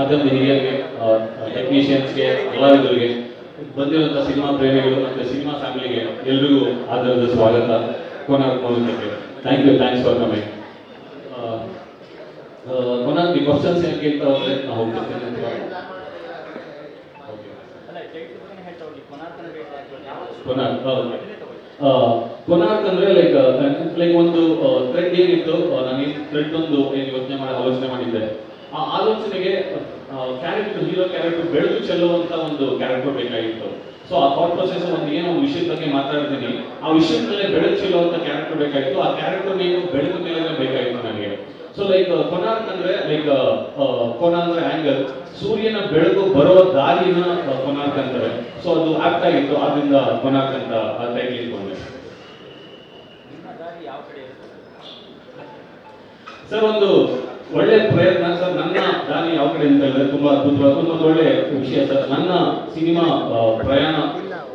ಮಾಧ್ಯಮದ ಹಿರಿಯರಿಗೆ ಟೆಕ್ನಿಷಿಯನ್ಸ್ಗೆ ಕಲಾವಿದರಿಗೆ ಬಂದಿರುವಂಥ ಸಿನಿಮಾ ಪ್ರೇಮಿಗಳು ಮತ್ತು ಸಿನಿಮಾ ಫ್ಯಾಮಿಲಿಗೆ ಎಲ್ರಿಗೂ ಆಧಾರದ ಸ್ವಾಗತ. ಕೋನಾರ್ ಮೂಲಕ thank you thanks for coming Konark ಈ ಕ್ವಶನ್ಸ್ ಏನು ಕೇಳ್ತಾ ಹೋದ್ರೆ ನಾವು ಹೋಗ್ತಿರ್ತೇನೆ ಕೊನಾರ್ಕ್ ಕೊನಾರ್ಕ್ ಅಂದ್ರೆ ಲೈಕ್ ಲೈಕ್ ಒಂದು ಥ್ರೆಡ್ ಏನಿತ್ತು ನಾನು ಥ್ರೆಡ್ ಒಂದು ಏನು ಯೋಚನೆ ಮಾಡಿ, ಆಲೋಚನೆ ಮಾಡಿದ್ದೆ. ಆ ಆಲೋಚನೆಗೆ ಕ್ಯಾರೆಕ್ಟರ್ ಹೀರೋ ಕ್ಯಾರೆಕ್ಟರ್ ಬೆಳೆದು ಚೆಲ್ಲುವಂತ ಒಂದು ಕ್ಯಾರೆಕ್ಟರ್ ಬೇಕಾಗಿತ್ತು. ಸೊ ಆ ಥಾಟ್ ಪ್ರೊಸೆಸ್ ಒಂದು ಏನೋ ವಿಷಯದ ಬಗ್ಗೆ ಮಾತಾಡ್ತೀನಿ. ಆ ವಿಷಯದ ಮೇಲೆ ಬೆಳೆದು ಚೆಲ್ಲುವಂತ ಕ್ಯಾರೆಕ್ಟರ್ ಬೇಕಾಗಿತ್ತು. ಆ ಕ್ಯಾರೆಕ್ಟರ್ ನೀವು ಬೆಳೆದ ಮೇಲೆ ಬೇಕಾಗಿತ್ತು ನನಗೆ. ಸೊ ಲೈಕ್ ಕೊನಾರ್ಕ್ ಅಂದ್ರೆ ಲೈಕ್ ಕೊನಾರ್ ಅಂದ್ರೆ ಆಂಗಲ್ ಸೂರ್ಯನ ಬೆಳಕು ಬರೋ ದಾರಿನ ಕೊನಾರ್ಕ್ ಅಂತಾರೆ ಸೊ ಅದು ಆಪ್ಟ್ ಆಗಿತ್ತು. ಆದ್ರಿಂದ ಕೊನಾರ್ಕ್ ಅಂತ ಟೈಟ್ಲ್ ಇಟ್ಕೊಂಡೆ. ಸರ್ ಒಂದು ಒಳ್ಳೆ ಪ್ರಯತ್ನ ಸರ್. ನನ್ನ ದಾರಿ ಯಾವ ಕಡೆ ಅಂತ ಹೇಳಿದ್ರೆ ತುಂಬಾ ಅದ್ಭುತವಾದ ಒಂದು ಒಳ್ಳೆ ವಿಷಯ ಸರ್. ನನ್ನ ಸಿನಿಮಾ ಪ್ರಯಾಣ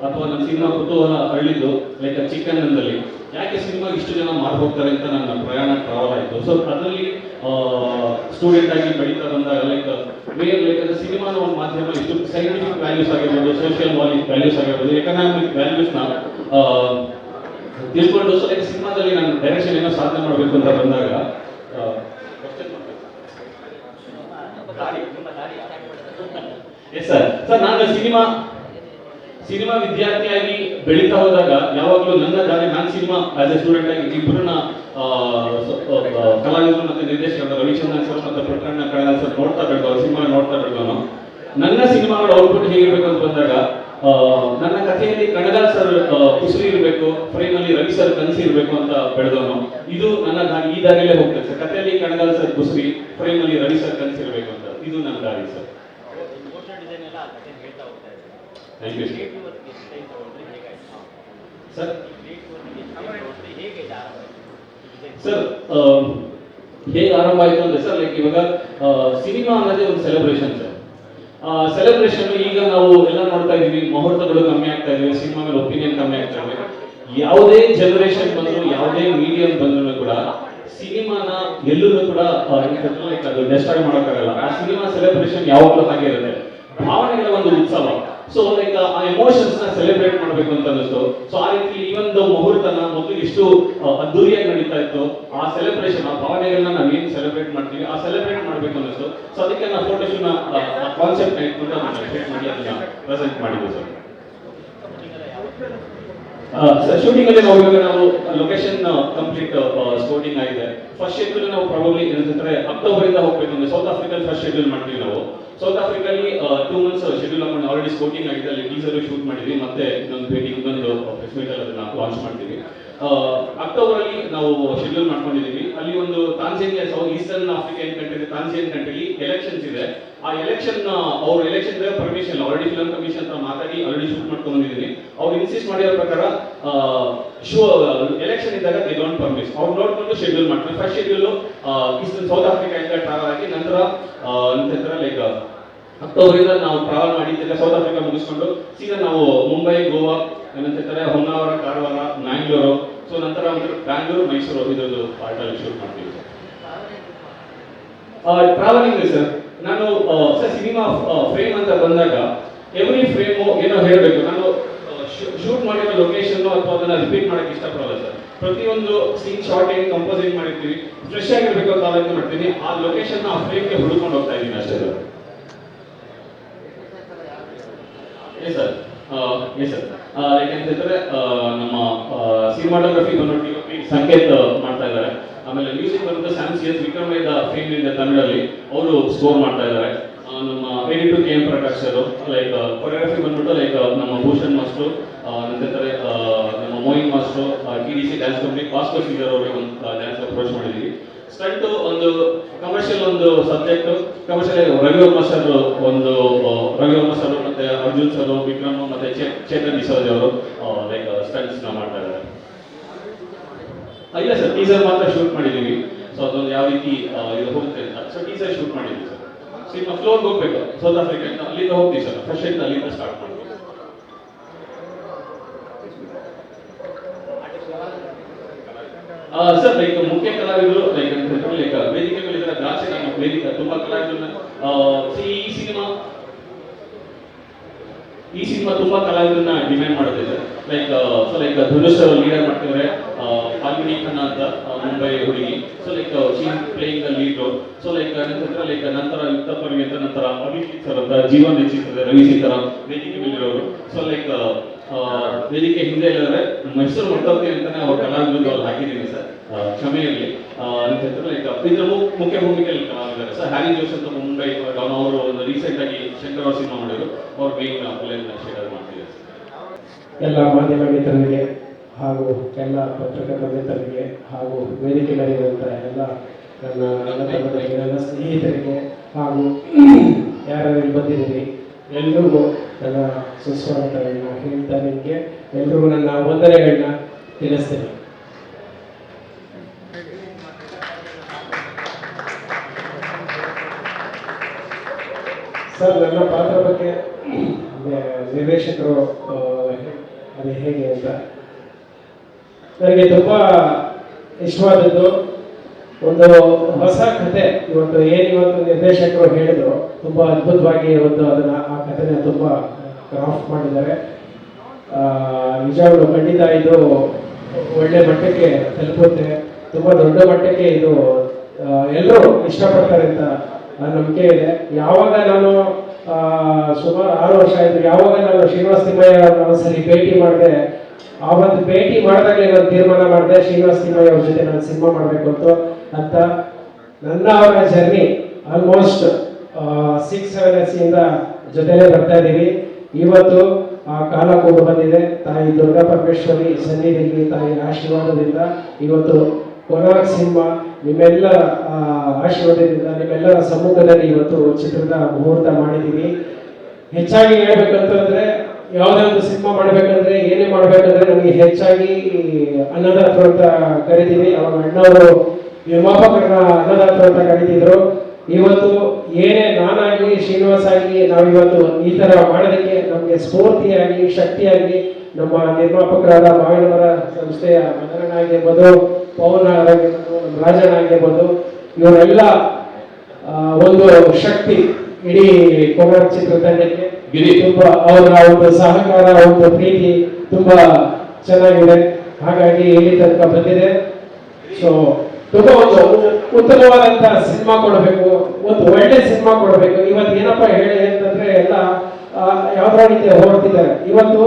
ಅಥವಾ ನನ್ನ ಸಿನಿಮಾ ಕುತೂಹಲ ಹಳ್ಳಿದ್ದು ಲೈಕ್ ಚಿಕ್ಕಣ್ಣನಲ್ಲಿ. ಯಾಕೆ ಸಿನಿಮಾ ಇಷ್ಟು ಜನ ಮಾಡಿ ಹೋಗ್ತಾರೆ ಅಂತ ನನ್ನ ಪ್ರಯಾಣ ಟ್ರಾವೆಲ್ ಆಯಿತು. ಸೊ ಅದರಲ್ಲಿ ಸ್ಟೂಡೆಂಟ್ ಆಗಿ ಬೆಳೀತಾ ಬಂದಾಗ ಲೈಕ್ ಮೇನ್ ಲೈಕ್ ಅಂದ್ರೆ ಸಿನಿಮಾನ ಒಂದು ಮಾಧ್ಯಮ ಇಷ್ಟು ಸೈಂಟಿಫಿಕ್ ವ್ಯಾಲ್ಯೂಸ್ ಆಗಿರ್ಬೋದು ಸೋಷಿಯಲ್ ವ್ಯಾಲ್ಯೂಸ್ ಆಗಿರ್ಬೋದು ಎಕನಾಮಿಕ್ ವ್ಯಾಲ್ಯೂಸ್ನ ತಿಳ್ಕೊಂಡು ಸೊ ಲೈಕ್ ಸಿನಿಮಾದಲ್ಲಿ ನಾನು ಡೈರೆಕ್ಷನ್ ಏನೋ ಸಾಧನೆ ಮಾಡಬೇಕು ಅಂತ ಬಂದಾಗ ಆ, ಎಸ್ ಸರ್ ಸರ್ ನಾನು ಸಿನಿಮಾ ಸಿನಿಮಾ ವಿದ್ಯಾರ್ಥಿಯಾಗಿ ಬೆಳೀತಾ ಹೋದಾಗ ಯಾವಾಗಲೂ ನನ್ನ ದಾರಿ ನಾನು ಸಿನಿಮಾ ಆಸ್ ಎ ಸ್ಟೂಡೆಂಟ್ ಆಗಿ ಇಬ್ಬರನ್ನ ಕಲಾವಿದರು ಮತ್ತೆ ನಿರ್ದೇಶಕರು ರವಿಚಂದ್ರನ್ ಸರ್ ಮತ್ತೆ ಪ್ರಕರಣ ಕಳೆದ ಸರ್ ನೋಡ್ತಾ ಬೆಳೆದು ಸಿನಿಮಾ ನೋಡ್ತಾ ಬೆಳೆದವನು ನನ್ನ ಸಿನಿಮಾಗಳ ಔಟ್ಪುಟ್ ಹೇಗಿರ್ಬೇಕು ಅಂತ ಬಂದಾಗ ನನ್ನ ಕಥೆಯಲ್ಲಿ ಕಣಗಾಲ್ ಸರ್ ಕುಸುರಿ ಇರಬೇಕು ಫ್ರೇಮ್ ಅಲ್ಲಿ ರವಿ ಸರ್ ಕನಸಿ ಇರಬೇಕು ಅಂತ ಬೆಳೆದವನು. ಇದು ನನ್ನ ದಾರಿ, ಈ ದಾರಿಯಲ್ಲೇ ಹೋಗ್ತದೆ ಕಥೆಯಲ್ಲಿ ಕಣಗಾಲ್ ಸರ್ ಕುಸುರಿ ಫ್ರೇಮ್ ಅಲ್ಲಿ ರವಿ ಸರ್ ಕನಸಿ ಇರಬೇಕು ಅಂತ. ಇದು ನನ್ನ ದಾರಿ, sir. Thank you sir sir ಹೇಗೆ ಆರಂಭ ಆಯಿತು ಅಂದ್ರೆ ಸರ್ ಲೈಕ್ ಇವಾಗ ಸಿನಿಮಾ ಅನ್ನೋದೇ ಒಂದು ಸೆಲೆಬ್ರೇಷನ್ ಸರ್ ಸೆಲೆಬ್ರೇಷನ್ ಈಗ ನಾವು ಎಲ್ಲ ನೋಡ್ತಾ ಇದೀವಿ ಮುಹೂರ್ತಗಳು ಕಮ್ಮಿ ಆಗ್ತಾ ಇದಾವೆ ಸಿನಿಮಾ ಮೇಲೆ ಒಪಿನಿಯನ್ ಕಮ್ಮಿ ಆಗ್ತಾ ಇದೆ ಯಾವುದೇ ಜನರೇಷನ್ ಬಂದ್ರು, ಯಾವುದೇ ಮೀಡಿಯಂ ಬಂದ್ರು ಕೂಡ ಸಿನಿಮಾನ ಎಲ್ಲೂ ಕೂಡ ಅದು ಡೆಸ್ಟ್ರಾಯ್ ಮಾಡೋಕ್ಕಾಗಲ್ಲ. ಆ ಸಿನಿಮಾ ಸೆಲೆಬ್ರೇಷನ್ ಯಾವಾಗಲೂ ಹಾಗೆ ಇರುತ್ತೆ. ಭಾವನೆಗಳ ಒಂದು ಉತ್ಸವ. ಸೊ ಲೈಕ್ ಆ ಎಮೋಷನ್ಸ್ನ ಸೆಲೆಬ್ರೇಟ್ ಮಾಡಬೇಕು ಅಂತ ಅನಿಸ್ತು ಸೊ ಆ ರೀತಿ ಈ ಒಂದು ಮುಹೂರ್ತನ ಮೊದಲು ಎಷ್ಟು ಅದ್ದೂರಿಯಾಗಿ ನಡೀತಾ ಇತ್ತು, ಆ ಸೆಲೆಬ್ರೇಷನ್ ಆ ಭಾವನೆಗಳನ್ನ ನಾವು ಏನು ಸೆಲೆಬ್ರೇಟ್ ಮಾಡ್ತೀವಿ, ಆ ಸೆಲೆಬ್ರೇಟ್ ಮಾಡಬೇಕು ಅನ್ನಿಸ್ತು. ಸೊ ಅದಕ್ಕೆ ನಾವು ಫೋಟೋಶೂಟ್ನ ಕಾನ್ಸೆಪ್ಟ್ ಇಟ್ಕೊಂಡು ಪ್ರೆಸೆಂಟ್ ಮಾಡಿದ್ವಿ ಸರ್ ಶೂಟಿಂಗ್ ಅಲ್ಲಿ ನಾವು ಇವಾಗ ನಾವು ಲೊಕೇಶನ್ ಕಂಪ್ಲೀಟ್ ಸ್ಕೋಟಿಂಗ್ ಆಗಿದೆ. ಫಸ್ಟ್ ಶೆಡ್ಯೂಲ್ ನಾವು ಪ್ರಾಬಬ್ಲಿ ಏನಂತಂದ್ರೆ ಅಕ್ಟೋಬರ್ ಇಂದ ಹೋಗ್ಬೇಕು ಅಂದ್ರೆ ಸೌತ್ ಆಫ್ರಿಕಲ್ ಫಸ್ಟ್ ಶೆಡ್ಯೂಲ್ ಮಾಡ್ತೀವಿ ನಾವು. ಸೌತ್ ಆಫ್ರಿಕಲ್ಲಿ ಟೂ ಮಂತ್ಸ್ ಶೆಡ್ಯೂಲ್ ಹಾಕೊಂಡು ಆಲ್ರೆಡಿ ಸ್ಕೋಟಿಂಗ್ ಆಗಿದೆ, ಅಲ್ಲಿ ಟೀಸರ್ ಶೂಟ್ ಮಾಡಿದ್ವಿ, ಮತ್ತೆ ಇನ್ನೊಂದು ಭೇಟಿ ಇನ್ನೊಂದು ಮೀಟ್ ಅದನ್ನ ಲಾಂಚ್ ಮಾಡ್ತೀವಿ. ಅಕ್ಟೋಬರ್ ಅಲ್ಲಿ ನಾವು ಶೆಡ್ಯೂಲ್ ಮಾಡ್ಕೊಂಡಿದ್ದೀವಿ ಅಲ್ಲಿ ಒಂದು ತಾನ್ಸೇನಿಯಾ ಈಸ್ಟರ್ನ್ ಆಫ್ರಿಕನ್ ಕಂಟ್ರಿ ತಾನ್ಸೇನ್ ಕಂಟ್ರಿಲಿ ಎಲೆಕ್ಷನ್ಸ್ ಇದೆ. ಆ ಎಲೆಕ್ಷನ್ ಅವ್ರ election permission already film commission ಹತ್ರ ಮಾತಾಡಿ ಆಲ್ರೆಡಿ ಶೂಟ್ ಮಾಡ್ಕೊಂಡಿದ್ದೀನಿ ಅವ್ರು ಇನ್ಸಿಸ್ಟ್ ಮಾಡಿರೋ ಪ್ರಕಾರ ಶೋ ಎಲೆಕ್ಷನ್ ಇದ್ದಾಗ ದೇ ಡೋಂಟ್ ಪರ್ಮಿಸ್ ಅವ್ರು ನೋಡ್ಕೊಂಡು ಶೆಡ್ಯೂಲ್ ಮಾಡ್ತಾರೆ. First schedule eastern south Africa ಇಂದ ಟ್ರಾವೆಲ್ ಆಗಿ ನಂತರ ನಂತರ ಲೈಕ್ ಅಕ್ಟೋಬರ್ ಇಂದ ನಾವು ಟ್ರಾವೆಲ್ ಮಾಡಿ ತಿರ್ಗಾ ಸೌತ್ ಆಫ್ರಿಕಾ ಮುಗಿಸ್ಕೊಂಡು ಸೀದಾ ನಾವು ಮುಂಬೈ, ಗೋವಾ ಏನಂತಾರೆ ಹೊನ್ನಾವರ, ಕಾರವಾರ, ಮ್ಯಾಂಗ್ಳೂರು. ಸೊ ನಂತರ ಬ್ಯಾಂಗ್ಳೂರು, ಮೈಸೂರು ಇದೊಂದು ಪಾರ್ಟ್ ಅಲ್ಲಿ ಶೂಟ್ ಮಾಡ್ತೀವಿ. ಟ್ರಾವೆಲಿಂಗ್ ಸರ್, ನಾನು ಸರ್ ಸಿನಿಮಾ ಫ್ರೇಮ್ ಅಂತ ಬಂದಾಗ ಎವ್ರಿ ಫ್ರೇಮು ಏನೋ ಹೇಳಬೇಕು. ನಾನು ಶೂಟ್ ಮಾಡಿರೋ ಲೊಕೇಶನ್ ಅಥವಾ ಅದನ್ನ ರಿಪೀಟ್ ಮಾಡಕ್ಕೆ ಇಷ್ಟಪಡಲ್ಲ ಸರ್. ಪ್ರತಿಯೊಂದು ಸೀನ್ ಶಾರ್ಟ್ ಏನು ಕಂಪೋಸ್ ಏನು ಮಾಡಿರ್ತೀವಿ. ಫ್ರೆಶ್ ಆಗಿರ್ಬೇಕು ಅಂತ ಆಲೋಚನೆ ಮಾಡ್ತೀನಿ. ಆ ಲೊಕೇಶನ್ ಆ ಫ್ರೇಮ್ಗೆ ಹುಡುಕೊಂಡು ಹೋಗ್ತಾ ಇದ್ದೀನಿ ಅಷ್ಟೇ sir. Yes sir yes sir ಯಾಕೆಂತಂದ್ರೆ ನಮ್ಮ ಸಿನಿಮಾಟೋಗ್ರಫಿ ಬಂದ್ಬಿಟ್ಟು DOP ಸಂಕೇತ್ ಮಾಡ್ತಾ ಇದ್ದಾರೆ. ಆಮೇಲೆ ಮ್ಯೂಸಿಕ್ ಬಂದು ಸ್ಯಾಮ್ ಸಿ ಎಸ್ ವಿಕ್ರಮೇದ ಫೇಮ್ ಇಂದ ತಮಿಳಲ್ಲಿ, ಅವರು ಸ್ಕೋರ್ ಮಾಡ್ತಾ ಇದ್ದಾರೆ. ನಮ್ಮ ನಮ್ಮ to K M Prakash like choreography ಬಂದ್ಬಿಟ್ಟು ಲೈಕ್ ನಮ್ಮ ಭೂಷಣ್ ಮಾಸ್ಟ್ರು ನಂತರ ನಮ್ಮ Mohin master T D C dance company ಕಾಸ್ಕೋ singer ಅವರಿಗೆ ಒಂದು ಡ್ಯಾನ್ಸ್ ಅಪ್ರೋಚ್ ಮಾಡಿದ್ದೀವಿ. ಸ್ಟಂಟ್ ಒಂದು ಕಮರ್ಷಿಯಲ್ ಒಂದು ಸಬ್ಜೆಕ್ಟ್ ಕಮರ್ಷಿಯಲ್ ರವಿವರ್ಮ ಸರ್ ಒಂದು ರವಿ ರವಿವರ್ಮ ಸರ್ ಮತ್ತೆ ಅರ್ಜುನ್ ಸರ್ ವಿಕ್ರಮ್ ಮತ್ತೆ ಚೇತನ್ ಡಿಸೋಜ್ ಅವರು ಲೈಕ್ ಸ್ಟಂಟ್ಸ್ನ ಮಾಡ್ತಾ ಇದ್ದಾರೆ ಇಲ್ಲ ಸರ್ ಟೀಸರ್ ಮಾತ್ರ ಶೂಟ್ ಮಾಡಿದ್ದೀವಿ ಸೊ ಅದೊಂದು ಯಾವ ರೀತಿ ಇದು ಹೋಗುತ್ತೆ ಅಂತ. ಸೊ ಟೀಸರ್ ಶೂಟ್ ಮಾಡಿದ್ವಿ ಸರ್ ಸಿನಿಮಾ ಫ್ಲೋರ್ ಹೋಗ್ಬೇಕು. ಸೌತ್ ಆಫ್ರಿಕಾ ಅಲ್ಲಿಂದ ಹೋಗ್ತೀವಿ ಸರ್ ಫಸ್ಟ್ ಅಲ್ಲಿಂದ ಸ್ಟಾರ್ಟ್ ಮಾಡ್ತೀವಿ. ಸರ್ ಲೈಕ್ ಮುಖ್ಯ ಕಲಾವಿದರು ಲೈಕ್ ವೇದಿಕೆ ಮೇಲೆ ಇದ್ದಾರೆ ನಾನು ತುಂಬಾ ಕಲಾವಿದರನ್ನ ಈ ಸಿನಿಮಾ ಈ ಸಿನಿಮಾ ತುಂಬಾ ಕಲಾವಿದರನ್ನ ಡಿಮ್ಯಾಂಡ್ ಮಾಡುತ್ತಿದೆ like so like Dhanush leader ಮಾಡ್ತಿದ್ದಾರೆ. ಫಾಲ್ಗುನಿ ಖನ್ನಾ ಅಂತ ಮುಂಬೈ ಹುಡುಗಿ. So like she playing the lead role so like ನಂತರ ಲೈಕ್ ನಂತರ ಯುಕ್ತ ಅಂತ ನಂತರ ಅಭಿಜಿತ್ ಸರ್ ಅಂತ ಜೀವನ್ ಹೆಚ್ಚಿರ್ತದೆ ರವಿ ಸೀತಾರಾಮ್ ವೇದಿಕೆ ಮೇಲಿರೋರು ಸೊ ಲೈಕ್ ವೇದಿಕೆ ಹಿಂದೆ ಇಲ್ಲದ್ರೆ ನಮ್ಮ ಹೆಸರು ಹೊರಟೋಗ್ತೀನಿ ಅಂತಾನೆ ಅವ್ರ ಕಲಾವಿದರು ಅವ್ರು ಹಾಕಿದ್ದೀನಿ ಸರ್ ಕ್ಷಮೆ ಇರಲಿ. ನಂತರ ಲೈಕ್ ಇದ್ರ ಮುಖ್ಯ ಭೂಮಿಕೆಯಲ್ಲಿ ಸರ್, ಹ್ಯಾರಿ ಜೋಸ್ ಅಂತ ಮುಂಬೈ ಅವರು ಒಂದು ರೀಸೆಂಟ್ ಆಗಿ ಶಂಕರ್ ಅವ್ರ ಸಿನಿಮಾ ಮಾಡಿದ್ರು. ಅವ್ರ ಮೇನ್ ಪ್ಲೇನ್ ಶೇರ್ ಮಾಡ್ತಿದ್ದಾರೆ ಎಲ್ಲ ಮಾಧ್ಯಮ ಮಿತ್ರರಿಗೆ ಹಾಗೂ ಎಲ್ಲ ಪತ್ರಕರ್ತ ಮಿತ್ರರಿಗೆ ಹಾಗೂ ವೇದಿಕೆ ಮೇಲಿರುವಂಥ ಎಲ್ಲ ನನ್ನ ನನ್ನ ಸ್ನೇಹಿತರಿಗೆ ಹಾಗೂ ಇಲ್ಲಿ ಬಂದಿದ್ದೀರಿ, ಎಲ್ರಿಗೂ ನನ್ನ ಸುಸ್ವಾಗತಗಳನ್ನ ಹೇಳ್ತಾ ನಿಮಗೆ, ಎಲ್ರಿಗೂ ನನ್ನ ವಂದನೆಗಳನ್ನ ತಿಳಿಸ್ತೇನೆ. ಸರ್, ನನ್ನ ಪಾತ್ರ ಬಗ್ಗೆ ನಿರ್ದೇಶಕರು ಅದು ಹೇಗೆ ಅಂತ. ನನಗೆ ತುಂಬ ಇಷ್ಟವಾದದ್ದು ಒಂದು ಹೊಸ ಕತೆ, ಇವತ್ತು ಏನು ಇವತ್ತು ನಿರ್ದೇಶಕರು ಹೇಳಿದ್ರು, ತುಂಬ ಅದ್ಭುತವಾಗಿ ಒಂದು ಅದನ್ನ, ಆ ಕಥೆನ ತುಂಬ ಕ್ರಾಫ್ಟ್ ಮಾಡಿದ್ದಾರೆ. ನಿಜವಾಗ್ಲೂ ಖಂಡಿತ ಇದು ಒಳ್ಳೆ ಮಟ್ಟಕ್ಕೆ ತಲುಪುತ್ತೆ. ತುಂಬ ದೊಡ್ಡ ಮಟ್ಟಕ್ಕೆ ಇದು ಎಲ್ಲರೂ ಇಷ್ಟಪಡ್ತಾರೆ ಅಂತ ನಂಬಿಕೆ ಇದೆ. ಯಾವಾಗ ನಾನು ಸುಮಾರು ಆರು ವರ್ಷ ಆಯಿತು, ಯಾವಾಗ ನಾನು ಶ್ರೀನಿವಾಸ ತಿಮ್ಮಯ್ಯ ಒಂದ್ಸರಿ ಭೇಟಿ ಮಾಡಿದೆ ಆವತ್ತು ಭೇಟಿ ಮಾಡಿದಾಗಲೇ ನಾನು ತೀರ್ಮಾನ ಮಾಡಿದೆ, ಶ್ರೀನಿವಾಸ ತಿಮ್ಮಯ್ಯ ಅವ್ರ ಜೊತೆ ನಾನು ಸಿನಿಮಾ ಮಾಡಬೇಕು ಅಂತ. ನನ್ನ ಅವರ ಜರ್ನಿ ಆಲ್ಮೋಸ್ಟ್ ಸಿಕ್ಸ್ ಸೆವೆನ್ ಎಸ್ಸಿಯಿಂದ ಜೊತೆಲೇ ಬರ್ತಾ ಇದ್ದೀವಿ. ಇವತ್ತು ಆ ಕಾಲ ಕೂಡ ಬಂದಿದೆ. ತಾಯಿ ದುರ್ಗಾ ಪರಮೇಶ್ವರಿ ಸನ್ನಿಧಿಯಲ್ಲಿ, ತಾಯಿ ಆಶೀರ್ವಾದದಿಂದ ಇವತ್ತು ಕೊನಾರ್ಕ್ ಸಿನಿಮಾ ನಿಮ್ಮೆಲ್ಲ ಆಶೀರ್ವಾದದಿಂದ ನಿಮ್ಮೆಲ್ಲರ ಸಮ್ಮುಖದಲ್ಲಿ ಇವತ್ತು ಚಿತ್ರದ ಮುಹೂರ್ತ ಮಾಡಿದ್ದೀವಿ ಹೆಚ್ಚಾಗಿ ಹೇಳ್ಬೇಕಂತಂದ್ರೆ ಯಾವುದೇ ಒಂದು ಸಿನಿಮಾ ಮಾಡ್ಬೇಕಂದ್ರೆ, ಏನೇ ಮಾಡ್ಬೇಕಂದ್ರೆ ನಮಗೆ ಹೆಚ್ಚಾಗಿ ಅನ್ನದಾತ್ರ ಅಂತ ಕರಿತೀವಿ. ಅವಾಗ ಅಣ್ಣವರು ನಿರ್ಮಾಪಕರನ್ನ ಅನ್ನದಾತ್ರ ಅಂತ ಕರಿತಿದ್ರು. ಇವತ್ತು ಏನೇ ನಾನಾಗಿ ಶ್ರೀನಿವಾಸ್ ಆಗಲಿ, ನಾವಿವತ್ತು ಈ ತರ ಮಾಡೋದಕ್ಕೆ ನಮಗೆ ಸ್ಫೂರ್ತಿಯಾಗಿ, ಶಕ್ತಿಯಾಗಿ ನಮ್ಮ ನಿರ್ಮಾಪಕರಾದ ಮಾವಿನವರ ಸಂಸ್ಥೆಯ ಮದರಣ್ಣ ಆಗಿರ್ಬೋದು ಪವನ್ ಆಗಿರ್ಬೋದು ನಮ್ಮ ರಾಜಣ್ಣ ಆಗಿರ್ಬೋದು ಇವರೆಲ್ಲ ಒಂದು ಶಕ್ತಿ ಇಡೀ ಕೋಲಾರ ಚಿತ್ರತಂಡಕ್ಕೆ ಗಿರಿ. ತುಂಬಾ ಅವರ ಒಂದು ಸಹಕಾರ ಒಂದು ಪ್ರೀತಿ ತುಂಬಾ ಚೆನ್ನಾಗಿದೆ. ಹಾಗಾಗಿ ಇಲ್ಲಿ ತನಕ ಬಂದಿದೆ. ಸೊ ತುಂಬಾ ಒಂದು ಉತ್ತಮವಾದಂತ ಸಿನಿಮಾ ಕೊಡಬೇಕು ಒಂದು ಒಳ್ಳೆ ಸಿನಿಮಾ ಕೊಡಬೇಕು. ಇವತ್ತು ಏನಪ್ಪ ಹೇಳಿ ಅಂತಂದ್ರೆ ಎಲ್ಲ ಯಾವ್ದೋ ರೀತಿ ಹೊರಡ್ತಿದ್ದಾರೆ. ಇವತ್ತು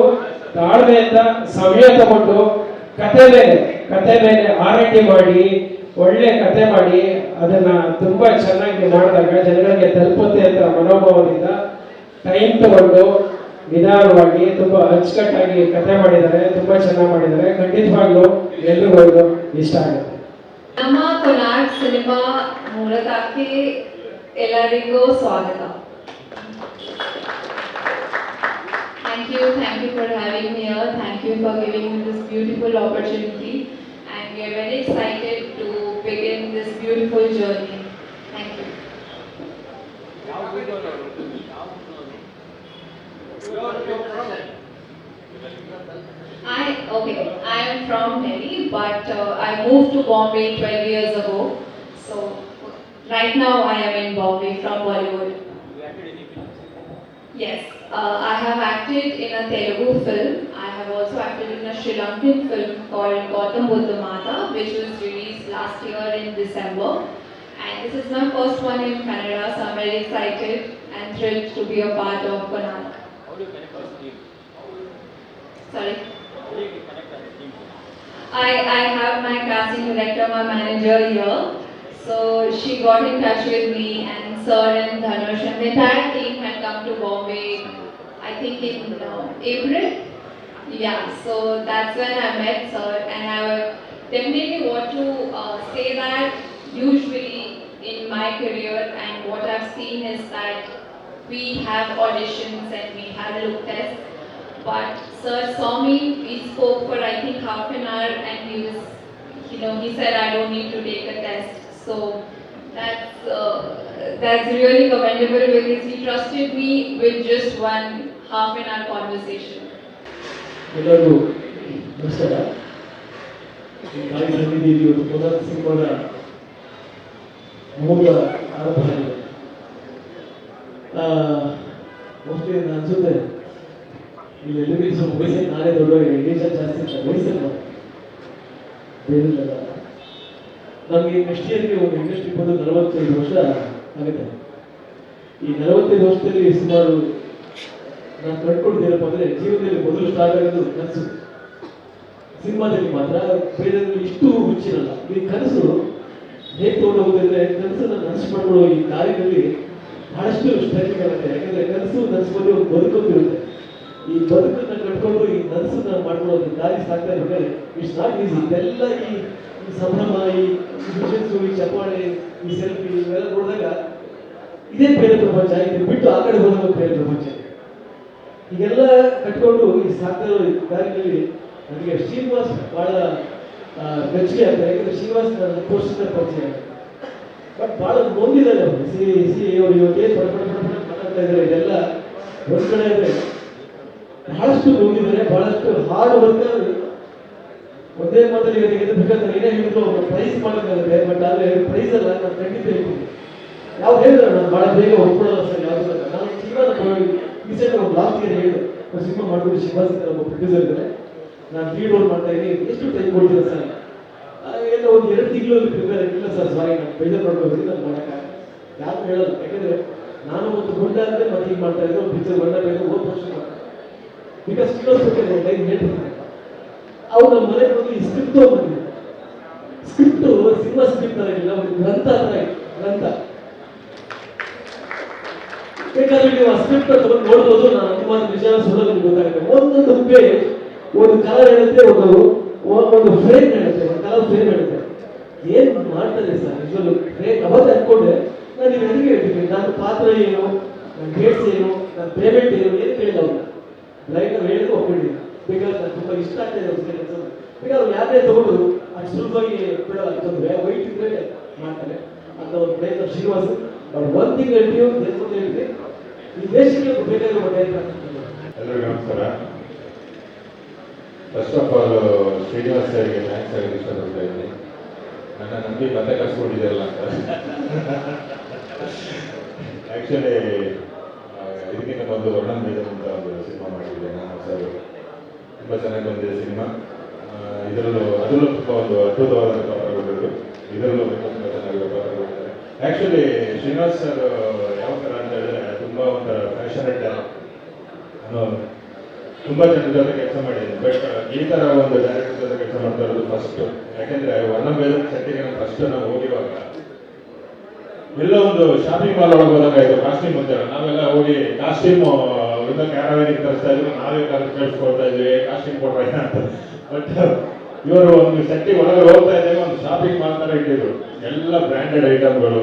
ತಾಳ್ಮೆಯಿಂದ ಸಮಯ ತಗೊಂಡು ಕತೆ ಮೇಲೆ ಕತೆ ಮೇಲೆ ಆರೈಕೆ ಮಾಡಿ, ಒಳ್ಳೆ ಕತೆ ಮಾಡಿ, ಅದನ್ನ ತುಂಬಾ ಚೆನ್ನಾಗಿ ಮಾಡಿದಾಗ ಜನಗಳಿಗೆ ತಲುಪುತ್ತೆ ಅಂತ ಮನೋಭಾವದಿಂದ ಟೈಮ್ ತಗೊಂಡು ನಿಧಾನವಾಗಿ ತುಂಬಾ ಅಚ್ಚುಕಟ್ಟಾಗಿ ಕತೆ ಮಾಡಿದ್ದಾರೆ, ತುಂಬಾ ಚೆನ್ನಾಗಿ ಮಾಡಿದ್ದಾರೆ. ಖಂಡಿತವಾಗ್ಲೂ ಎಲ್ರಿಗೂ ಇಷ್ಟ ಆಗುತ್ತೆ. ನಮ್ಮ ಕೊನಾರ್ಕ್ ಸಿನಿಮಾ ಮೂಲಕ ಎಲ್ಲರಿಗೂ ಸ್ವಾಗತ. Thank you, thank you for having me here. Thank you for giving me this beautiful opportunity. And we are very excited to begin this beautiful journey. Thank you. I, okay, I am from Delhi, but uh, I moved to Bombay 12 years ago. So right now I am in Bombay from Bollywood. Yes, uh, I have acted in a Telugu film. I have also acted in a Sri Lankan film called Gautam Buddha Mata, which was released last year in December. And this is my first one in Canada, so I'm very excited and thrilled to be a part of Konark. Sorry. I, I have my casting director, my manager here. So she got in touch with me and Sir and Dhanush and the entire team had come to Bombay, I think in uh, April. Yeah, so that's when I met Sir and I definitely want to uh, say that usually in my career and what I've seen is that we have auditions and we have a look tests but sir saw me, we spoke for I think half an hour and he was, you know, he said I don't need to take a test. So that's, uh, that's really commendable because he trusted me with just one half an hour conversation. ಎಲ್ಲರಿಗೂ ನಮಸ್ಕಾರ ಈ ತಾಯಿ ಸನ್ನಿಧಿಯಲ್ಲಿ ಇವತ್ತು ಪುನರ್ ಸಿನಿಮಾದ ಮೂಲ ಆರಂಭ ಆಗಿದೆ ಮೋಸ್ಟ್ಲಿ ಅನ್ಸುತ್ತೆ ಇಲ್ಲಿ ಎಲ್ಲರಿಗೂ ಸ್ವಲ್ಪ ವಯಸ್ಸಲ್ಲಿ ನಾನೇ ದೊಡ್ಡ ಏಜ್ ಜಾಸ್ತಿ ಇಲ್ಲ ವಯಸ್ಸಲ್ಲಿ ನಾನು ಬೇರೆಲ್ಲ ನಮಗೆ ನೆಕ್ಸ್ಟ್ ಇಯರ್ಗೆ ಒಂದು ಇಂಡಸ್ಟ್ರಿ ಬಂದು ನಲವತ್ತೈದು ವರ್ಷ ಆಗುತ್ತೆ ಈ ನಲವತ್ತೈದು ವರ್ಷದಲ್ಲಿ ಸುಮಾರು ನಾನು ಕಂಡುಕೊಂಡಿದ್ದೇನಪ್ಪ ಅಂದರೆ ಜೀವನದಲ್ಲಿ ಮೊದಲು ಸ್ಟಾರ್ಟ್ ಆಗೋದು ಕನಸು. ಸಿನಿಮಾದಲ್ಲಿ ಮಾತ್ರ ಬೇರೆ ಇಷ್ಟು ಹುಚ್ಚಿರಲ್ಲ. ಈ ಕನಸು ಹೇಗೆ ತಗೊಂಡು ಹೋಗೋದಂದ್ರೆ ಕನಸನ್ನು ನನಸು ಈ ಕಾರ್ಯದಲ್ಲಿ ಬಹಳಷ್ಟು ಸ್ಟ್ರೈಕ್ ಆಗುತ್ತೆ ಯಾಕಂದ್ರೆ ಕನಸು ನನಸು ಒಂದು ಬದುಕೊಂದಿರುತ್ತೆ ಈ ಬದುಕನ್ನು ಕಟ್ಕೊಂಡು ಈ ನನಸನ್ನು ಮಾಡ್ಕೊಳ್ಳೋದು ದಾರಿ ಸಾಕ್ತಾ ಇರ್ಬೇಕಾದ್ರೆ ಇಟ್ಸ್ ನಾಟ್ ಈಸಿ. ಇದೆಲ್ಲ ಈ ಸಂಭ್ರಮ, ಈ ಈ ಚಪ್ಪಾಳೆ ಈ ಸೆಲ್ಫಿ ಇವೆಲ್ಲ ನೋಡಿದಾಗ ಇದೇ ಬೇರೆ ಪ್ರಪಂಚ ಇದು ಬಿಟ್ಟು ಆ ಕಡೆ ಹೋದಾಗ ಬೇರೆ ಪ್ರಪಂಚ. ಹೀಗೆಲ್ಲ ಕಟ್ಕೊಂಡು ಈ ಈ ದಾರಿಯಲ್ಲಿ ನನಗೆ ಶ್ರೀನಿವಾಸ್ ಬಹಳ ಮೆಚ್ಚುಗೆ ಆಗ್ತಾರೆ. ಯಾಕಂದ್ರೆ ಶ್ರೀನಿವಾಸ್ ನನ್ನ ಪರಿಚಯ. ಬಟ್ ಬಹಳ ನೊಂದಿದ್ದಾರೆ ಅವರು. ಸಿ ಸಿ ಅವರು ಇವತ್ತೇ ಪಡ ಮಾತಾಡ್ತಾ ಇದ್ದಾರೆ. ಇದೆಲ್ಲ ಒಂದ್ ಕಡೆ ಬಹಳಷ್ಟು ನೊಂದಿದ್ದಾರೆ. ಬಹಳಷ್ಟು ಹಾರ್ಡ್ ವರ್ಕರ್ ಒಂದೇ ಮಾತಲ್ಲಿ ಇವರಿಗೆ ಎದ್ದು ಬೇಕಾದ್ರೆ ಏನೇ ಹೇಳಿದ್ರು ಅವರು ಪ್ರೈಸ್ ಮಾಡೋಕ್ಕಾಗುತ್ತೆ ಬಟ್ ಆದ್ರೆ ಪ್ರೈಸ್ ಅಲ್ಲ, ನಾನು ಖಂಡಿತ ಹೇಳ್ತೀನಿ. ಯಾವ ಹೇಳಿದ್ರೆ ನಾನು ಬಹಳ ಬೇಗ ಒಪ್ಕೊಳ್ಳೋಲ್ಲ ಸರ್ ಯಾವುದು ನಾನು ಸಿನಿಮಾ ರೀಸೆಂಟ್ ಒಂದು ಲಾಸ್ಟ್ ಇಯರ್ ಹೇಳಿದೆ ಒಂದು ಸಿನಿಮಾ ಮಾಡ್ಬಿಟ್ಟು ಅಂತ ಒಬ್ಬ ಪ್ರೊಡ್ಯೂಸರ್ ಇದ್ದಾರೆ. ನಾನು ಲೀಡ್ ರೋಲ್ ಮಾಡ್ತಾ ಇದ್ದೀನಿ. ಎಷ್ಟು ಟೈಮ್ ಕೊಡ್ತೀರಾ ಸರ್? ಎಲ್ಲ ಒಂದು ಎರಡು ತಿಂಗಳಲ್ಲಿ ಪ್ರಿಪೇರ್ ಆಗಿಲ್ಲ ಸರ್ ಸಾರಿ ನಾನು ಬೇಜಾರು ಮಾಡ್ಕೊಂಡು ನಾನು ಮಾಡೋಕ್ಕಾಗಲ್ಲ. ಯಾರು ಹೇಳಲ್ಲ, ಯಾಕಂದ್ರೆ ನಾನು ಒಂದು ಗುಂಡ ಅಂದ್ರೆ ಮತ್ತೆ ಈಗ ಮಾಡ್ತಾ ಇದ್ದೆ ಒಂದು ಪಿಕ್ಚರ್ ಬಂದ ಬೇಕು ಹೋದ ವರ್ಷ ಬಿಕಾಸ್ ಟೈಮ್ ಹೇಳ್ತೀನಿ. ಅವ್ರು ಬಂದು ಈ ಸ್ಕ್ರಿಪ್ಟ್ ಬಂದಿದೆ ಸ್ಕ್ರಿಪ್ಟ್ ಸಿನಿಮಾ ಸ್ಕ್ರಿಪ್ಟ್ ತರ ಒಂದು ಗ್ರಂಥ ತರ ಗ್ರಂಥ. ಬೇಕಾದ್ರೆ ನೀವು ಆ ಸ್ಕ್ರಿಪ್ಟ್ ತಗೊಂಡು ನೋಡ್ಬೋದು, ನಾನು ಅನುಮಾನ ವಿಚಾರ ಸುಲಭ ಗೊತ್ತಾಗುತ್ತೆ. ಒಂದೊಂದು ಪೇಜ್ ಒಂದು ಕಲರ್ ಹೇಳುತ್ತೆ, ಒಂದು ಒಂದು ಫ್ರೇಮ್ ಹೇಳುತ್ತೆ, ಒಂದು ಕಲರ್ ಫ್ರೇಮ್ ಹೇಳುತ್ತೆ. ಏನ್ ಮಾಡ್ತಾರೆ ಸರ್? ನಿಜವಾಗ್ಲೂ ಫ್ರೇಮ್ ಅವತ್ತು ಅನ್ಕೊಂಡೆ? ನಾನು ನೀವು ಎದುರಿಗೆ ಹೇಳ್ತೀನಿ ನನ್ನ ಪಾತ್ರ ಏನು ನನ್ನ ಡೇಟ್ಸ್ ಏನು ನನ್ನ ಪೇಮೆಂಟ್ ಏನು ಏನು ಕೇಳಿಲ್ಲ ಅವ್ರು. ರೈಟ್ ನಾವು ಹೇಳಿದ್ರು ಒಪ್ಪಿದ್ದೀನಿ ಬಿಕಾಸ್ ತುಂಬ ತುಂಬಾ ಇಷ್ಟ ಆಗ್ತಾ ಇದೆ ಅವ್ರ ಕೆಲಸ ಬಿಕಾಸ್ ಅವ್ರು ಯಾರೇ ತಗೊಂಡು ಅಷ್ಟು ಸುಲಭವಾಗಿ ಬಿಡೋಲ್ಲ ಯಾಕಂದ್ರೆ ವೈಟ್ ಇದ್ರೆ ಮಾಡ್ತಾರೆ. ಅಂತ ಒಂದು ಪ್ರಯತ್ನ ಶ್ರೀನಿವಾಸ್, ಅವ್ರು ಒಂದು ತಿಂಗಳು ಹೇಳ್ತೀವಿ ಒಂದು ಹೇಳಿದ್ರೆ ಈ ದೇಶಕ್ಕೆ ಬೇಕಾಗಿರೋ ಒಂದು ಟೈಪ್ ಎಲ್ಲರಿಗೂ ನಮಸ್ಕಾರ. ಫಸ್ಟ್ ಆಫ್ ಆಲ್ ಶ್ರೀನಿವಾಸ್ ಸರ್ಗೆ ಥ್ಯಾಂಕ್ಸ್ ಆಗಿ ಇಷ್ಟಪಡ್ತಾ ಇದ್ದೀನಿ. ನನ್ನ ನಂಬಿ ಮತ್ತೆ ಕರ್ಸ್ಕೊಂಡಿದ್ದೀರಲ್ಲ ಅಂತ. ಆ್ಯಕ್ಚುಲಿ ಇದಕ್ಕಿಂತ ಮೊದಲು ವರ್ಣನ್ ಬೇಡ ಅಂತ ಒಂದು ಸಿನಿಮಾ ಮಾಡಿದ್ದೆ ನಾನು ಸರ್ ತುಂಬ ಚೆನ್ನಾಗಿ ಬಂದಿದೆ ಸಿನಿಮಾ. ಇದರಲ್ಲೂ ಅದರಲ್ಲೂ ತುಂಬ ಒಂದು ಅದ್ಭುತವಾದ ಪಾತ್ರಗಳು ಇದರಲ್ಲೂ ತುಂಬ ಚೆನ್ನಾಗಿ ಪಾತ್ರಗಳು ಆ್ಯಕ್ಚುಲಿ ಶ್ರೀನಿವಾಸ್ ಸರ್ ಯಾವ ಥರ ಅಂತ ಹೇಳಿದ್ರೆ ತುಂಬ ಒಂಥರ ಫ್ಯಾಷನೆಟ್ ಅನ್ನೋ ತುಂಬಾ ಜನರ ಜೊತೆ ಕೆಲಸ ಮಾಡಿದ್ದೀನಿ. ಬಟ್ ಈ ತರ ಒಂದು ಡೈರೆಕ್ಟರ್ ಜೊತೆ ಕೆಲಸ ಮಾಡ್ತಾ ಇರೋದು ಫಸ್ಟ್ ಯಾಕೆಂದ್ರೆ ವರ್ಣ ಬೇರೆ ಸೆಟ್ಟಿಗೆ ನಾನು ಫಸ್ಟ್ ನಾವು ಹೋಗಿರುವಾಗ ಎಲ್ಲ ಒಂದು ಶಾಪಿಂಗ್ ಮಾಲ್ ಒಳಗೆ ಹೋದಂಗಾಯ್ತು ಕಾಸ್ಟ್ಯೂಮ್ ಅಂತ ನಾವೆಲ್ಲ ಹೋಗಿ ಕಾಸ್ಟ್ಯೂಮ್ ಅವರಿಂದ ಕ್ಯಾರವೇನಿಗೆ ತರಿಸ್ತಾ ಇದ್ರು, ನಾವೇ ಕೇಳಿಸ್ಕೊಳ್ತಾ ಇದ್ವಿ ಕಾಸ್ಟಿಂಗ್ ಕೊಡ್ರ ಅಂತ. ಬಟ್ ಇವರು ಒಂದು ಸೆಟ್ಟಿಗೆ ಒಳಗಡೆ ಹೋಗ್ತಾ ಇದ್ದಾಗ ಒಂದು ಶಾಪಿಂಗ್ ಮಾಲ್ ತರ ಇಟ್ಟಿದ್ರು. ಎಲ್ಲ ಬ್ರ್ಯಾಂಡೆಡ್ ಐಟಮ್ಗಳು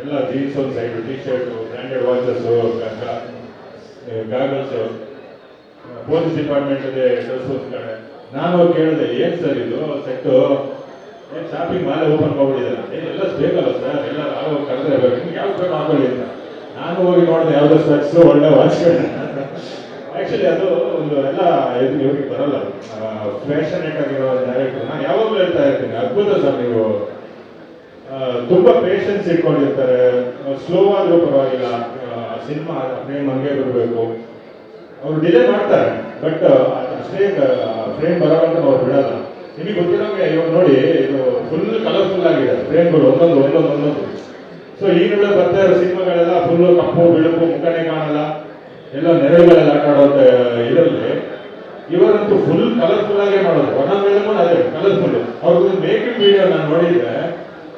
ಎಲ್ಲ ಜೀನ್ಸ್ ಒಂದು side T shirt branded watches goggles police department dress ಕಡೆ ನಾನು ಕೇಳಿದೆ, ಏನ್ ಸರ್ ಇದು ಸೆಟ್ಟು ಏನ್ ಶಾಪಿಂಗ್ ಮಾಲೆ ಓಪನ್ ಮಾಡ್ಬಿಟ್ಟಿದ್ದಾರೆ? ಎಲ್ಲ ಬೇಕಲ್ಲ ಸರ್ ಎಲ್ಲ ಯಾರು ಕರೆದ್ರೆ ಬೇಕು. ನಿಮ್ಗೆ ಯಾವ್ದು ಬೇಕು ಹಾಕೊಳ್ಳಿ ಅಂತ. ನಾನು ಹೋಗಿ ನೋಡಿದೆ, ಯಾವುದೋ ಸ್ಪೆಕ್ಸು ಒಳ್ಳೆ ವಾಚ್ಗಳು ಆಕ್ಚುಲಿ ಅದು ಒಂದು ಎಲ್ಲ ಇವ್ರಿಗೆ ಬರಲ್ಲ. ಫ್ಯಾಷನೇಟ್ ಆಗಿರೋ ನಾನು ಯಾವಾಗಲೂ ಹೇಳ್ತಾ ಇರ್ತೀನಿ. ಅದ್ಭುತ ಸರ್ ನೀವು. ತುಂಬಾ ಪೇಷನ್ಸ್ ಇಟ್ಕೊಂಡಿರ್ತಾರೆ. ಸ್ಲೋ ಆದ್ರೂ ಪರವಾಗಿಲ್ಲ. ಸಿನಿಮಾ ಫ್ರೇಮ್ ಹಂಗೆ ಬರಬೇಕು ಅವ್ರು ಡಿಲೇ ಮಾಡ್ತಾರೆ. ಬಟ್ ಅಷ್ಟೇ ಫ್ರೇಮ್ ಬರೋಂತ ಅವ್ರು ಬಿಡಲ್ಲ. ನಿಮಗೆ ಗೊತ್ತಿರೋಂಗೆ ಇವಾಗ ನೋಡಿ, ಇದು ಫುಲ್ ಕಲರ್ಫುಲ್ ಆಗಿದೆ. ಫ್ರೇಮ್ಗಳು ಒಂದೊಂದು ಒಂದೊಂದು ಒಂದೊಂದು. ಸೊ ಈ ನಡುವೆ ಬರ್ತಾ ಇರೋ ಸಿನಿಮಾಗಳೆಲ್ಲ ಫುಲ್ ಕಪ್ಪು, ಬಿಳುಪು, ಮುಖನೇ ಕಾಣಲ್ಲ. ಎಲ್ಲ ನೆರೆಗಳೆಲ್ಲ ಆಟ ಇದರಲ್ಲಿ ಇವರಂತೂ ಫುಲ್ ಕಲರ್ಫುಲ್ ಆಗೇ ಮಾಡೋದು. ಒಣ ಮೇಲೆ ಅದೇ ಕಲರ್ಫುಲ್ ಅವ್ರದ್ದು ಮೇಕಿಂಗ್ ವಿಡಿಯೋ ನಾನು ನೋಡಿದ್ರೆ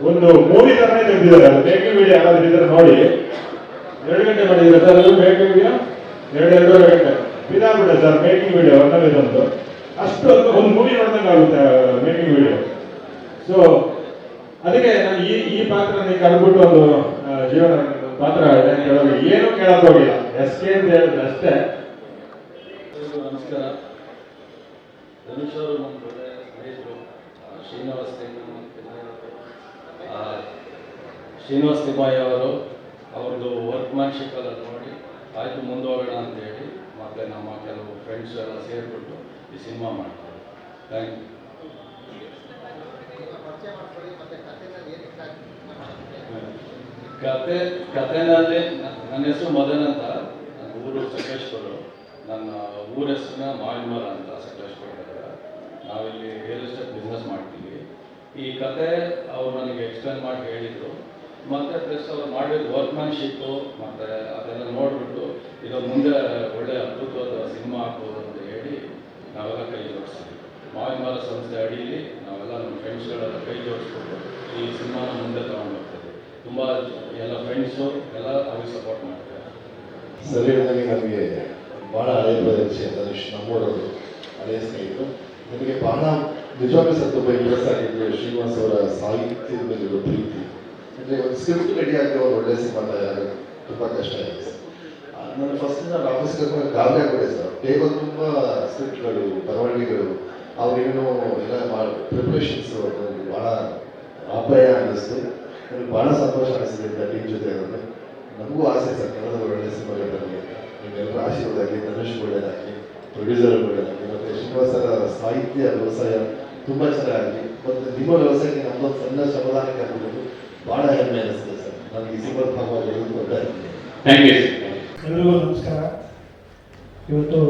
ಒಂದು ಮೂವಿ ತರನೇ ತೆಗೆದಿದ್ದಾರೆ. ಮೇಕಿಂಗ್ ವಿಡಿಯೋ ಯಾರಾದ್ರೂ ಇದ್ರೆ ನೋಡಿ. ಎರಡು ಗಂಟೆ ಮಾಡಿದ್ರೆ ಸರ್? ಅದು ಮೇಕಿಂಗ್ ವಿಡಿಯೋ ಎರಡು, ಎರಡೂವರೆ ಗಂಟೆ. ಇದಾಗ್ಬಿಟ್ಟೆ ಸರ್ ಮೇಕಿಂಗ್ ವಿಡಿಯೋ ಮೇಲೆ ಇದೊಂದು ಅಷ್ಟು ಒಂದು ಮೂವಿ ನೋಡ್ದಂಗೆ ಆಗುತ್ತೆ ಮೇಕಿಂಗ್ ವಿಡಿಯೋ ಸೊ ಅದಕ್ಕೆ ನಾನು ಈ ಈ ಪಾತ್ರ ನೀವು ಕರೆದ್ಬಿಟ್ಟು ಒಂದು ಜೀವನ ಒಂದು ಪಾತ್ರ ಇದೆ ಅಂತ ಹೇಳೋದು ಏನು ಕೇಳಕ್ ಹೋಗಿಲ್ಲ. ಎಸ್ ಕೆ ಅಂತ ಹೇಳಿದ್ರೆ ಅಷ್ಟೇ. ನಮಸ್ಕಾರ. ಧನುಷ್ ಅವರು ನಮ್ಮ ಸ್ನೇಹಿತರು ಶ್ರೀನಿವಾಸ್ ಶ್ರೀನಿವಾಸ್ ತಿಮ್ಮಾಯಿ ಅವರು ಅವ್ರದ್ದು ವರ್ಕ್ ಮ್ಯಾನ್ಶಿಪ್ ಎಲ್ಲ ನೋಡಿ ಆಯ್ತು ಮುಂದೋಗೋಣ ಅಂತ ಹೇಳಿ ಮತ್ತೆ ನಮ್ಮ ಕೆಲವು ಫ್ರೆಂಡ್ಸ್ ಎಲ್ಲ ಸೇರಿಬಿಟ್ಟು ಈ ಸಿನಿಮಾ ಮಾಡ್ತಾರೆ. ಥ್ಯಾಂಕ್ ಯು ಕತೆ, ಕತೆನಲ್ಲಿ, ನನ್ನ ಹೆಸರು ಮದನ್ ಅಂತ. ನನ್ನ ಊರು ಸಕಲೇಶ್ಪುರ. ನನ್ನ ಊರ ಹೆಸರಿನ ಮಾವಿನಮರ ಅಂತ ಸಕಲೇಶ್ಪುರ ಹತ್ರ. ನಾವಿಲ್ಲಿ ರಿಯಲ್ ಎಸ್ಟೇಟ್ ಬಿಸ್ನೆಸ್ ಮಾಡ್ತೀವಿ. ಈ ಕತೆ ಅವ್ರು ನನಗೆ ಎಕ್ಸ್ಪ್ಲೇನ್ ಮಾಡಿ ಹೇಳಿದರು. ಮತ್ತು ಪ್ಲಸ್ ಅವ್ರು ಮಾಡಿದ ವರ್ಕ್ಮ್ಯಾನ್ಶಿಪ್ಪು ಮತ್ತು ಅದೆಲ್ಲ ನೋಡಿಬಿಟ್ಟು ಇದು ಮುಂದೆ ಒಳ್ಳೆಯ ಅದ್ಭುತವಾದ ಸಿನಿಮಾ ಆಗ್ಬೋದು ಅಂತ ಹೇಳಿ ನಾವೆಲ್ಲ ಕೈ ಜೋಡಿಸ್ತೀವಿ. ಮಾವಿನಮರ ಸಂಸ್ಥೆ ಅಡಿಯಲ್ಲಿ ನಾವೆಲ್ಲ ನಮ್ಮ ಫ್ರೆಂಡ್ಸ್ಗಳೆಲ್ಲ ಕೈ ಜೋಡಿಸ್ಬಿಟ್ಟು ಈ ಸಿನಿಮಾನ ಮುಂದೆ ತಗೊಂಡು ತುಂಬ ಎಲ್ಲ ಫ್ರೆಂಡ್ಸು ಎಲ್ಲ ಅವ್ರಿಗೆ ಸಪೋರ್ಟ್ ಮಾಡ್ತಾರೆ. ಸರಿಯಾಗಿ ನಮಗೆ ಭಾಳ ಹಳೆಯ ಪ್ರದೇಶ ಧನುಷ್ ನಮ್ಮೂರವರು ಹಳೆಯ ಸ್ನೇಹಿತರು. ನಿಮಗೆ ಬಹಳ ನಿಜವಾಗ್ಲೂ ಸಹ ತುಂಬ ಇಂಟ್ರೆಸ್ಟ್ ಆಗಿದ್ದು ಶ್ರೀನಿವಾಸ್ ಅವರ ಸಾಹಿತ್ಯದ ಮೇಲಿರೋ ಪ್ರೀತಿ. ಅಂದರೆ ಒಂದು ಸ್ಕ್ರಿಪ್ಟ್ ರೆಡಿ ಆಗಿ ಅವ್ರು ಒಳ್ಳೆ ಸಿನಿಮಾ ತುಂಬ ಕಷ್ಟ ಆಗಿದೆ ನಾನು ಫಸ್ಟ್ ನಾನು ಆಫೀಸ್ ಕರ್ಕೊಂಡು ಗಾಬರಿ ಆಗ್ಬಿಟ್ಟೆ ಸರ್. ಬೇಗ ತುಂಬ ಸ್ಕ್ರಿಪ್ಟ್ಗಳು ಬರವಣಿಗೆಗಳು ಅವ್ರೇನು ಎಲ್ಲ ಮಾಡಿ ಪ್ರಿಪ್ರೇಷನ್ಸು ಭಾಳ ಅಭಯ ಅನ್ನಿಸ್ತು. ನನಗೆ ಭಾಳ ಸಂತೋಷ ಅನಿಸಿದೆ ಇಂಥ ಟೀಮ್ ಜೊತೆ ಇರೋದು ನಮಗೂ ಆಸೆ ಸರ್ ಕನ್ನಡದ ಒಳ್ಳೆ ಸಿನಿಮಾಗಳಲ್ಲಿ. ಬರಲಿ ನಿಮ್ಮೆಲ್ಲರ ಆಶೀರ್ವಾದ ಆಗಲಿ ಧನುಷ್ ಒಳ್ಳೆಯದಾಗಲಿ ಪ್ರೊಡ್ಯೂಸರ್ ಒಳ್ಳೆಯದಾಗಲಿ ಮತ್ತು ಶ್ರೀನಿವಾಸರ ಸಾಹಿತ್ಯ ವ್ಯವಸಾಯ ತುಂಬ ಚೆನ್ನಾಗಿ ಮತ್ತು ನಿಮ್ಮ ವ್ಯವಸಾಯಕ್ಕೆ ನಮ್ಮ ಸಣ್ಣ ಶ್ರಮದಾನಕ್ಕೆ ಆಗ್ಬೋದು ಭಾಳ ಹೆಮ್ಮೆ ಅನಿಸ್ತದೆ ಸರ್. ನನಗೆ ಈ ಸಿನಿಮಾ ಭಾಗವಾಗಿ ಯು ಎಲ್ರಿಗೂ ನಮಸ್ಕಾರ. ಇವತ್ತು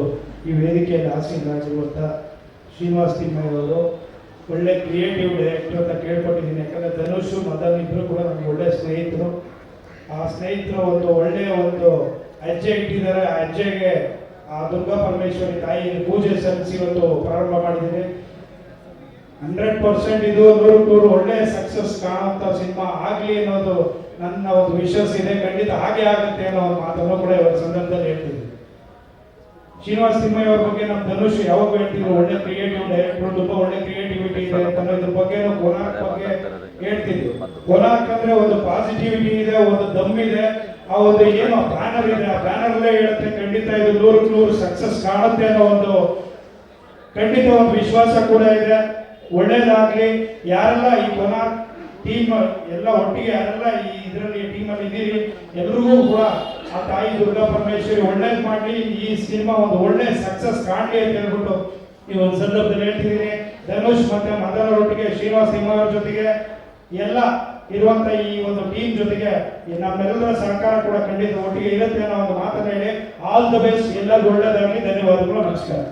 ಈ ವೇದಿಕೆಯಲ್ಲಿ ಆಸೀನರಾಗಿರುವಂಥ ಶ್ರೀನಿವಾಸ್ ತಿಮ್ಮಯ್ಯವರು ಒಳ್ಳೆ ಕ್ರಿಯೇಟಿವ್ ಡೈರೆಕ್ಟರ್ ಅಂತ ಕೇಳ್ಕೊಟ್ಟಿದ್ದೀನಿ. ಯಾಕಂದರೆ ಧನುಷ್, ಮದನ್ ಇಬ್ಬರು ಕೂಡ ನಮ್ಗೆ ಒಳ್ಳೆ ಸ್ನೇಹಿತರು. ಆ ಸ್ನೇಹಿತರು ಒಂದು ಒಳ್ಳೆಯ ಒಂದು ಹೆಜ್ಜೆ ಇಟ್ಟಿದ್ದಾರೆ ಆ ಹೆಜ್ಜೆಗೆ ಆ ದುರ್ಗಾ ಪರಮೇಶ್ವರಿ ತಾಯಿ ಪೂಜೆ ಸಲ್ಲಿಸಿ ಇವತ್ತು ಪ್ರಾರಂಭ ಮಾಡಿದ್ದೀನಿ. ಹಂಡ್ರೆಡ್ ಪರ್ಸೆಂಟ್ ಇದು ನೂರು ನೂರು ಒಳ್ಳೆ ಸಕ್ಸಸ್ ಕಾಣುವಂಥ ಸಿನಿಮಾ ಆಗಲಿ ಅನ್ನೋದು ನನ್ನ ಒಂದು ವಿಶ್ವಾಸ ಇದೆ. ಖಂಡಿತ ಹಾಗೆ ಆಗುತ್ತೆ ಅನ್ನೋ ಒಂದು ಮಾತನ್ನು ಕೂಡ ಇವತ್ತು ಸಂದರ್ಭದಲ್ಲಿ ಹೇಳ್ತೀನಿ. ಶ್ರೀನಿವಾಸ್ ಸಿಂಹಯ್ಯ ಬಗ್ಗೆ ನಮ್ಮ ಧನುಷ್ ಯಾವಾಗ ಹೇಳ್ತಿದ್ರು ಒಳ್ಳೆ ಕ್ರಿಯೇಟಿವ್ ಡೈರೆಕ್ಟರ್ ತುಂಬಾ ಒಳ್ಳೆ ಕ್ರಿಯೇಟಿವಿಟಿ ಇದೆ ಅಂತ ಅನ್ನೋದ್ರ ಬಗ್ಗೆ ಕೊನಾರ್ಕ್ ಬಗ್ಗೆ ಹೇಳ್ತಿದ್ವಿ ಕೊನಾರ್ಕ್ ಅಂದ್ರೆ ಒಂದು ಪಾಸಿಟಿವಿಟಿ ಇದೆ, ಒಂದು ದಮ್ ಇದೆ. ಆ ಒಂದು ಏನು ಬ್ಯಾನರ್ ಇದೆ, ಆ ಬ್ಯಾನರ್ ಅಲ್ಲೇ ಹೇಳುತ್ತೆ, ಖಂಡಿತ ಇದು ನೂರಕ್ಕೆ ನೂರು ಸಕ್ಸಸ್ ಕಾಣುತ್ತೆ ಅನ್ನೋ ಒಂದು ಖಂಡಿತ ಒಂದು ವಿಶ್ವಾಸ ಕೂಡ ಇದೆ. ಒಳ್ಳೇದಾಗ್ಲಿ, ಯಾರೆಲ್ಲ ಈ ಕೊನಾರ್ಕ್ ಟೀಮ್ ಎಲ್ಲ ಒಟ್ಟಿಗೆ ಯಾರೆಲ್ಲ ಈ ಇದರಲ್ಲಿ ಟೀಮಲ್ಲಿ ಇದ್ದೀರಿ, ಎಲ್ರಿಗೂ ಕೂಡ ಆ ತಾಯಿ ದುರ್ಗಾ ಪರಮೇಶ್ವರಿ ಒಳ್ಳೇದು ಮಾಡಲಿ, ಈ ಸಿನಿಮಾ ಒಂದು ಒಳ್ಳೆ ಸಕ್ಸಸ್ ಕಾಣಲಿ ಅಂತ ಹೇಳ್ಬಿಟ್ಟು ಈ ಒಂದು ಸಂದರ್ಭದಲ್ಲಿ ಹೇಳ್ತಿದ್ದೀನಿ. ಧನುಷ್ ಮತ್ತೆ ಮದನರೊಟ್ಟಿಗೆ, ಶ್ರೀನಿವಾಸ್ ಸಿಂಹರ ಜೊತೆಗೆ ಎಲ್ಲ ಇರುವಂತ ಈ ಒಂದು ಟೀಮ್ ಜೊತೆಗೆ ನಮ್ಮೆಲ್ಲರ ಸಹಕಾರ ಕೂಡ ಖಂಡಿತ ಒಟ್ಟಿಗೆ ಇರುತ್ತೆ ಅನ್ನೋ ಒಂದು ಮಾತನ್ನ ಹೇಳಿ ಆಲ್ ದ ಬೆಸ್ಟ್ ಎಲ್ಲರಿಗೂ ಒಳ್ಳೇದಾಗಲಿ, ಧನ್ಯವಾದಗಳು, ನಮಸ್ಕಾರ.